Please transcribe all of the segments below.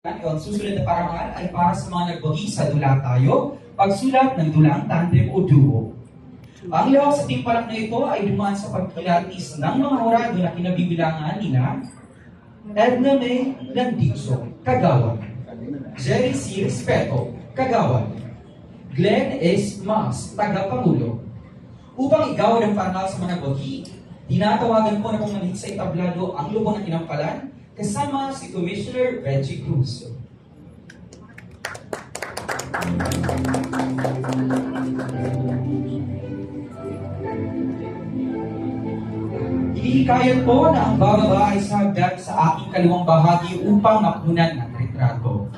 Ang susunod na parangal ay para sa mga nagbagi sa dula tayo, pagsulat ng dulang tandem o duo. Ang lawak sa timpalak na ito ay dumaan sa pagkilatis ng mga horado na kinabibilangan nila Edna May Landiso, Kagawan. Jerry C. Respeto, Kagawan. Glenn S. Mas, Tagapangulo. Upang igaw ng parangal sa mga nagbagi, tinatawagan ko na pumalit sa entablado ang lubang ng tinampalan kasama si Commissioner Reggie Cruz. Hinihikayat po na ang bababa ay sagad sa aking kaliwang bahagi upang mapunan ng retrato.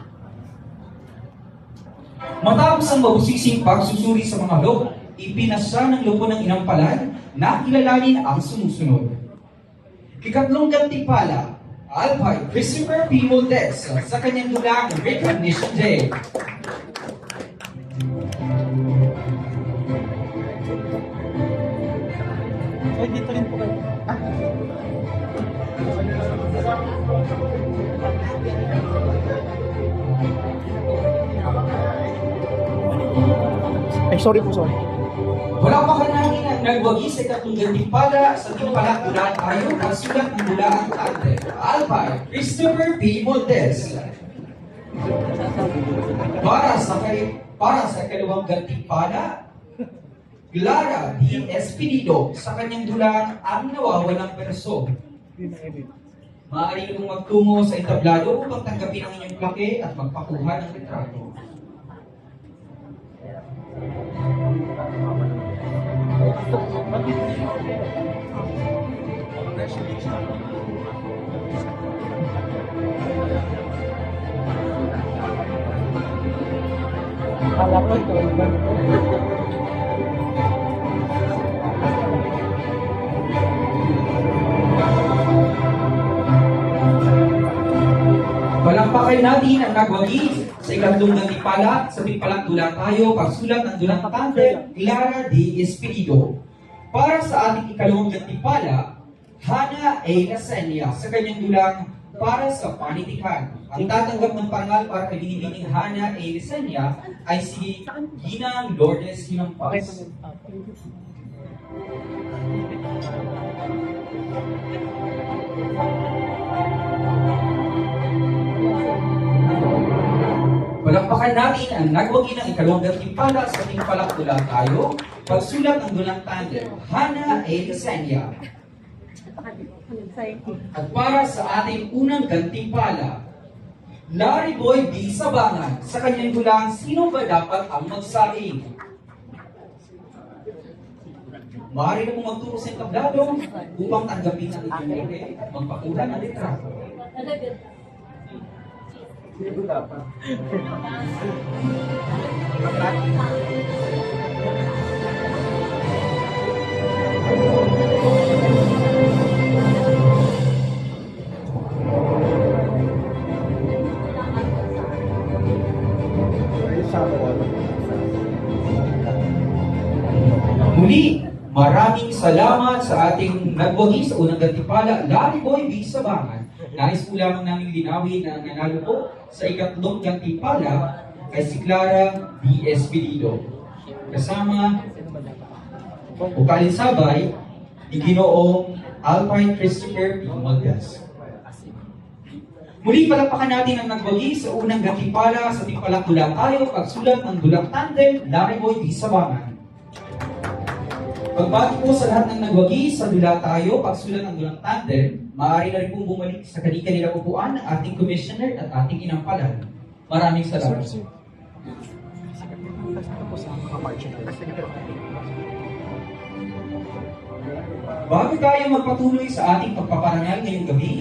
Matapos ang mabusising pagsusuri sa mga loob, ipinasa ng lupo ng inampalan na kilalanin ang sumusunod. Ikatlong gantimpala, Alpine Christopher P. Moldes sa kanyang dulang Recognition Day. Ay, dito rin po kayo. Ay, sorry po, sorry. Wala pa ka namin ang nagwagi sa timpala tula tayo ang sulat ng mula ang tante. Alpine Christopher P. Moldes. Para sa kay para sa kalawang gantimpala, Clara D. Espinido sa kanyang dulang ang nawawalang perso. Maaari kong magtungo sa entablado upang tanggapin ang inyong plake at magpakuha ng retrato. Kala natin ang nagwagi sa ikatlong gantimpala sa timpalang dula tayo pagsulat ng dulang tandem Clara D. Espirido. Para sa ating ikalawang gantimpala, Hana A. Lasenia sa kanyang dulang para sa panitikan. Ang tatanggap ng parangal para kay binibining Hana A. Lasenia ay si Ginang Lourdes Hinampas. Palakpakan natin ang nagwagi ng ikalawang gantimpala sa ating palakula tayo. Pagsulat ng dulang tandem, Hana A. Lasenia. At para sa ating unang gantimpala, Larry Boy B. Sabangan sa kanyang dulang sino ba dapat ang magsaing? Maaari na pong magturo sa entablado upang tanggapin ang inyong leke at magpakuha ng litrato. Ay, maraming salamat sa ating nagwagi sa unang gantimpala, Larry Boy B. Sabangan. Nais po lamang namin linawin na nanalo po sa ikatlong gantimpala ay si Clara D. Espirido. Kasama o kalinsabay ni Ginoong Alpine Christopher P. Magdas. Muli palakpakan natin ang nagwagi sa unang gantimpala sa timpalang dula tayo pagsulat ng dulang tandem Larry Boy B. Sabangan. Pagbati po sa lahat ng nagwagi sa dula tayo, pagsulat ng dulang tandem, maaari na rin pong bumalik sa kanilang upuan ng ating commissioner at ating inampalan. Maraming salamat. Marching band. Bago tayo magpatuloy sa ating pagpaparangal ngayong gabi,